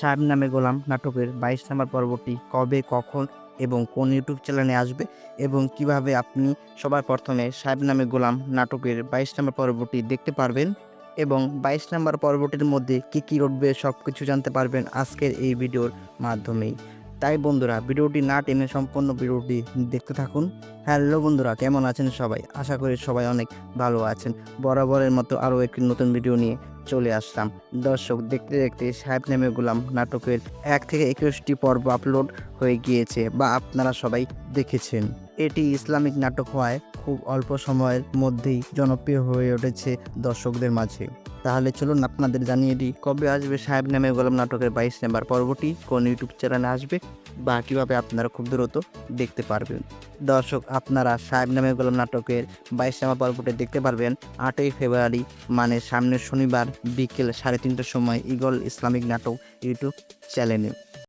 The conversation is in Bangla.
সাহেব নামে গোলাম। নাটকের বাইশ নাম্বার পর্বটি কবে, কখন এবং কোন ইউটিউব চ্যানেলে আসবে এবং কীভাবে আপনি সবার প্রথমে সাহেব নামে গোলাম নাটকের বাইশ নম্বর পর্বটি দেখতে পারবেন এবং বাইশ নাম্বার পর্বটির মধ্যে কী কী ঘটবে সব কিছু জানতে পারবেন আজকের এই ভিডিওর মাধ্যমেই। তাই বন্ধুরা, ভিডিওটি না টেনে সম্পূর্ণ ভিডিওটি দেখতে থাকুন। হ্যালো বন্ধুরা, কেমন আছেন সবাই? আশা করি সবাই অনেক ভালো আছেন। বরাবরের মতো আরও একটি নতুন ভিডিও নিয়ে চলে আসতাম দর্শক, দেখতে দেখতে সাহেব নেমে গোলাম নাটকের এক থেকে একুশটি পর্ব আপলোড হয়ে গিয়েছে বা আপনারা সবাই দেখেছেন। এটি ইসলামিক নাটক হওয়ায় খুব অল্প সময়ের মধ্যেই জনপ্রিয় হয়ে উঠেছে দর্শকদের মাঝে। তাহলে চলুন আপনাদের জানিয়ে দিই, কবে আসবে সাহেব নামে গোলাম নাটকের বাইশ নাম্বার পর্বটি? কোন ইউটিউব চ্যানেলে আসবে? বা কীভাবে আপনারা খুব দ্রুত দেখতে পারবেন? দর্শক, আপনারা সাহেব নামে গোলাম নাটকের বাইশ নাম্বার পর্বটি দেখতে পারবেন আটই ফেব্রুয়ারি মানে সামনের শনিবার বিকেল সাড়ে তিনটার সময় ইগল ইসলামিক নাটক ইউটিউব চ্যানেলে